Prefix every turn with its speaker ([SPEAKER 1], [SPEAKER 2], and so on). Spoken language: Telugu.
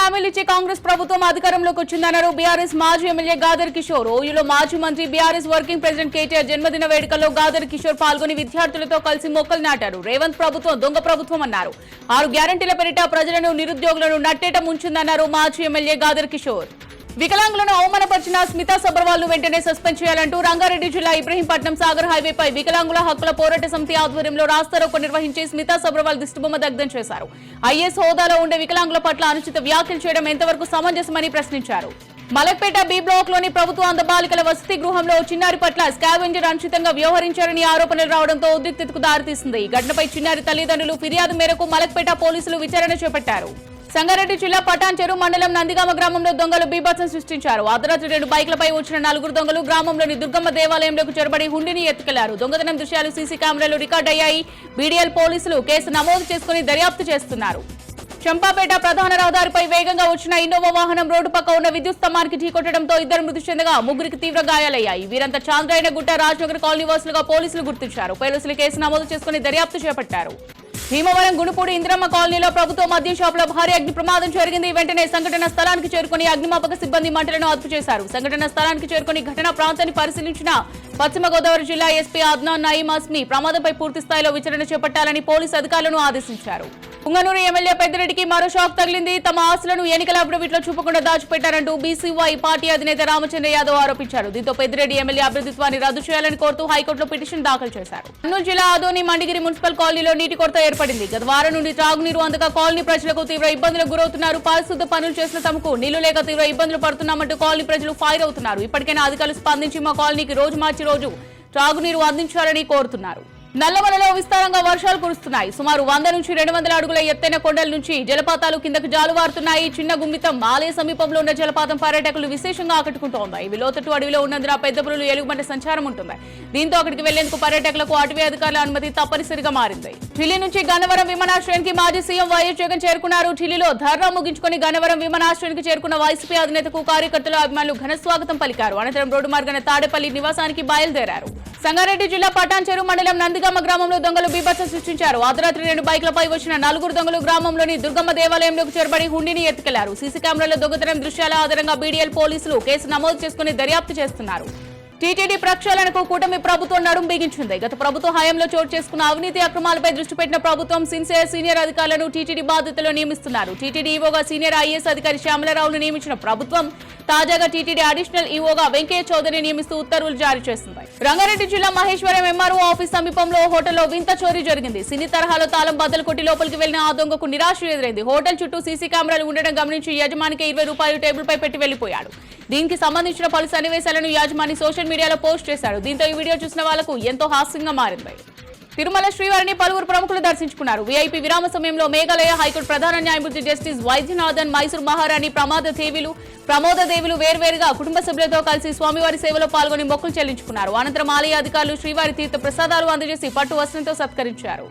[SPEAKER 1] హామీలు ఇచ్చే కాంగ్రెస్ ప్రభుత్వం అధికారంలోకి వచ్చిందన్నారు బీఆర్ఎస్ మాజీ ఎమ్మెల్యే గాదర్ కిషోర్. ఓయూలో మాజీ మంత్రి బీఆర్ఎస్ వర్కింగ్ ప్రెసిడెంట్ కేటీఆర్ జన్మదిన వేడుకల్లో గాదర్ కిషోర్ పాల్గొని విద్యార్థులతో కలిసి మొక్కలు నాటారు. రేవంత్ ప్రభుత్వం దొంగ ప్రభుత్వం అన్నారు. ఆరు గ్యారంటీల పేరిట ప్రజలను నిరుద్యోగులను నట్టేట ముంచిందన్నారు మాజీ ఎమ్మెల్యే గాదర్ కిషోర్. వికలాంగులను అవమానపరిచిన స్మితా సబర్వాల్ను వెంటనే సస్పెండ్ చేయాలంటూ రంగారెడ్డి జిల్లా ఇబ్రహీంపట్నం సాగర్ హైవేపై వికలాంగుల హక్కుల పోరాట సమితి ఆధ్వర్యంలో రాస్తారోకో నిర్వహించి స్మితా సబర్వాల్ దిష్టిబొమ్మ దగ్ధం చేశారు. ఐఏఎస్ హోదాలో ఉండే వికలాంగుల పట్ల అనుచిత వ్యాఖ్యలు చేయడం ఎంతవరకు సమంజసమని ప్రశ్నించారు. మలక్పేట బి బ్లాక్లోని ప్రభుత్వ అందబాలికల వసతి గృహంలో చిన్నారి పట్ల స్కావెంజర్ అనుచితంగా వ్యవహరించారని ఆరోపణలు రావడంతో ఉద్రిక్తతకు దారితీసింది. ఈ ఘటనపై చిన్నారి తల్లిదండ్రులు ఫిర్యాదు మేరకు మలక్పేట పోలీసులు విచారణ చేపట్టారు. సంగారెడ్డి జిల్లా పటాన్ చెరు మండలం నందిగామ గ్రామంలో దొంగలు బీభత్సం సృష్టించారు. అర్ధరాత్రి రెండు బైక్లపై వచ్చిన నలుగురు దొంగలు గ్రామంలోని దుర్గమ్మ దేవాలయంలోకి చొరబడి హుండిని ఎత్తుకెళ్ళారు. దొంగతనం దృశ్యాలు సీసీ కెమెరాలు రికార్డ్ అయ్యాయి. బీడీఎల్ పోలీసులు కేసు నమోదు చేసుకుని దర్యాప్తు చేస్తున్నారు. చంపాపేట ప్రధాన రహదారిపై వేగంగా వచ్చిన ఇన్నోవా వాహనం రోడ్డు పక్క ఉన్న విద్యుత్ స్తంభానికి ఢీకొట్టడంతో ఇద్దరు మృతి చెందగా ముగ్గురికి తీవ్ర గాయాలయ్యాయి. వీరంతా చాంద్రాయణ గుట్ట రాజ్నగర్ కాలనీ వాసులుగా పోలీసులు గుర్తించారు. పోలీసులు కేసు నమోదు చేసుకుని దర్యాప్తు చేపట్టారు. భీమవరం గుణపూడి ఇందిరమ్మ కాలనీలో ప్రభుత్వ మద్యం షాపులో భారీ అగ్ని ప్రమాదం జరిగింది. వెంటనే సంఘటన స్థలానికి చేరుకుని అగ్నిమాపక సిబ్బంది మంటలను అదుపు చేశారు. సంఘటన స్థలానికి చేరుకుని ఘటనా ప్రాంతాన్ని పరిశీలించిన పశ్చిమ గోదావరి జిల్లా ఎస్పీ అద్నాన్ నయీం అస్మి ప్రమాదంపై పూర్తి స్థాయిలో విచారణ చేపట్టాలని పోలీసు అధికారులను ఆదేశించారు. పుంగనూరు ఎమ్మెల్యే పెద్దిరెడ్డికి మరో షాక్ తగిలింది. తమ ఆస్తులను ఎన్నికల అభివృద్ధిలో చూపకుండా దాచిపెట్టారంటూ బీసీవై పార్టీ అధినేత రామచంద్ర యాదవ్ ఆరోపించారు. దీంతో పెద్దిరెడ్డి ఎమ్మెల్యే అభివృద్ధిత్వాన్ని రద్దు చేయాలని కోరుతూ హైకోర్టులో పిటిషన్ దాఖలు చేశారు. కర్నూలు జిల్లా ఆదోని మండిగిరి మున్సిపల్ కాలనీలో నీటి కొరత ఏర్పడింది. గత వారం నుండి త్రాగునీరు అందక కాలనీ ప్రజలకు తీవ్ర ఇబ్బందులకు గురవుతున్నారు. పారిశుద్ధ పనులు చేసిన తమకు నీళ్ళు లేక తీవ్ర ఇబ్బందులు పడుతున్నామంటూ కాలనీ ప్రజలు ఫైర్ అవుతున్నారు. ఇప్పటికైనా అధికారులు స్పందించి మా కాలనీకి రోజు మార్చి రోజు త్రాగునీరు అందించాలని కోరుతున్నారు. నల్లమలలో విస్తారంగా వర్షాలు కురుస్తున్నాయి. సుమారు వంద నుంచి రెండు వందల అడుగుల ఎత్తైన కొండల నుంచి జలపాతాలు కిందకు జాలువారుతున్నాయి. చిన్న గుమ్మితం ఆలయ సమీపంలో ఉన్న జలపాతం పర్యాటకులు విశేషంగా ఆకట్టుకుంటోంది. ఇవి లోతట్టు అడవిలో ఉన్నందున పెద్ద పులులు ఎలుగుబంటి సంచారం ఉంటుంది. దీంతో అక్కడికి వెళ్ళేందుకు పర్యాటకులకు అటవీ అధికారుల అనుమతి తప్పనిసరిగా మారింది. ఢిల్లీ నుంచి గన్నవరం విమానాశ్రయానికి మాజీ సీఎం వైఎస్ జగన్ చేరుకున్నారు. ఢిల్లీలో ధర్నా ముగించుకుని గన్నవరం విమానాశ్రయానికి చేరుకున్న వైసీపీ అధినేతకు కార్యకర్తలు అభిమానులు ఘనస్వాగతం పలికారు. అనంతరం రోడ్డు మార్గాన తాడేపల్లి నివాసానికి బయలుదేరారు. సంగారెడ్డి జిల్లా పటాన్చెరు మండలం నందిగామ గ్రామంలో దొంగలు బీభత్సం సృష్టించారు. అర్ధరాత్రి రెండు బైక్లపై వచ్చిన నలుగురు దొంగలు గ్రామంలోని దుర్గమ్మ దేవాలయంలోకి చేరబడి హుండిని ఎత్తుకెళ్ళారు. సీసీ కెమెరాల దొంగతనం దృశ్యాల ఆధారంగా బీడీఎల్ పోలీసులు కేసు నమోదు చేసుకుని దర్యాప్తు చేస్తున్నారు. టీటీడీ ప్రక్షాళనకు కూటమి ప్రభుత్వం నడుం బిగించింది. గత ప్రభుత్వ హయాంలో చోటు చేసుకున్న అవినీతి అక్రమాలపై దృష్టి పెట్టిన ప్రభుత్వం సిన్సియర్ సీనియర్ అధికారులను టీటీడీ బాధ్యతలో నియమిస్తున్నారు. టీటీడీ ఈవోగా సీనియర్ ఐఏఎస్ అధికారి శ్యామలరావును నియమించిన ప్రభుత్వం తాజాగా టీటీడీ అడిషనల్ ఈఓగా వెంకయ్య చౌదరి నియమిస్తూ ఉత్తర్వులు జారీ చేసింది రంగారెడ్డి జిల్లా మహేశ్వరం ఎంఆర్ఓ ఆఫీస్ సమీపంలో ఓ హోటల్లో వింత చోరీ జరిగింది. సినీ తరహాలో తాళం బద్దలు కొట్టి లోపలికి వెళ్ళిన ఆ దొంగకు నిరాశ ఎదురైంది. హోటల్ చుట్టూ సీసీ కెమెరాలు ఉండడం గమనించి యజమానికి ఇరవై రూపాయలు టేబుల్ పై పెట్టి వెళ్ళిపోయాడు దీనికి సంబంధించిన పలు సన్నివేశాలను యాజమాని సోషల్ మీడియాలో పోస్ట్ చేశాడు. దీంతో ఈ వీడియో చూసిన వాళ్ళకు ఎంతో హాస్యంగా మారింది. తిరుమల శ్రీవారిని పలువురు ప్రముఖులు దర్శించుకున్నారు. వీఐపీ విరామ సమయంలో మేఘాలయ హైకోర్టు ప్రధాన న్యాయమూర్తి జస్టిస్ వైద్యనాథన్ మైసూర్ మహారాణి ప్రమాద దేవిలు ప్రమోద దేవులు వేర్వేరుగా కుటుంబ సభ్యులతో కలిసి స్వామివారి సేవలో పాల్గొని మొక్కులు చెల్లించుకున్నారు. అనంతరం ఆలయ అధికారులు శ్రీవారి తీర్థ ప్రసాదాలు అందజేసి పట్టు వస్త్రంతో సత్కరించారు.